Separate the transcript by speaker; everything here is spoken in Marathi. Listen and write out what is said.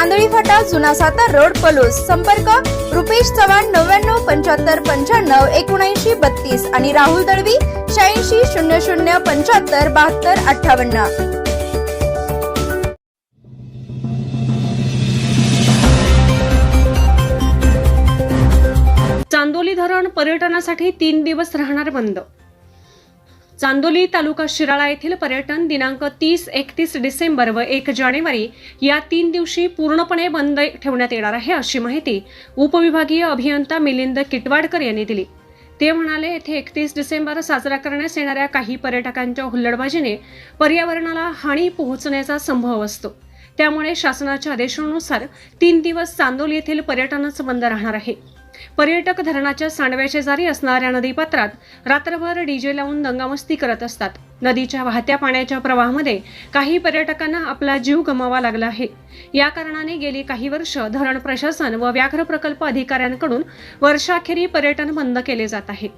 Speaker 1: Andhali फाटा जुना सातार रोड पलूस. संपर्क रुपेश चव्हाण नव्याण्णव पंच्याहत्तर पंच्याण्णव एकोणऐंशी बत्तीस आणि राहुल दळवी शहाऐंशी शून्य शून्य पंच्याहत्तर बहात्तर अठ्ठावन्न.
Speaker 2: चांदोली धरण पर्यटनासाठी तीन दिवस राहणार बंद. चांदोली तालुका शिराळा येथील पर्यटन दिनांक तीस एकतीस डिसेंबर व एक जानेवारी या तीन दिवशी पूर्णपणे बंद ठेवण्यात येणार आहे अशी माहिती उपविभागीय अभियंता मिलिंद किटवाडकर यांनी दिली. ते म्हणाले येथे एकतीस डिसेंबर साजरा करण्यास येणाऱ्या काही पर्यटकांच्या हुल्लडबाजीने पर्यावरणाला हानी पोहोचण्याचा संभव असतो. त्यामुळे शासनाच्या आदेशानुसार तीन दिवस चांदोली येथील पर्यटनच बंद राहणार आहे. पर्यटक धरणाच्या सांडव्या शेजारी असणाऱ्या नदीपात्रात रात्रभर डीजे लावून दंगामस्ती करत असतात. नदीच्या वाहत्या पाण्याच्या प्रवाहामध्ये काही पर्यटकांना आपला जीव गमावा लागला आहे. या कारणाने गेली काही वर्ष धरण प्रशासन व व्याघ्र प्रकल्प अधिकाऱ्यांकडून वर्षाखेरी पर्यटन बंद केले जात आहे.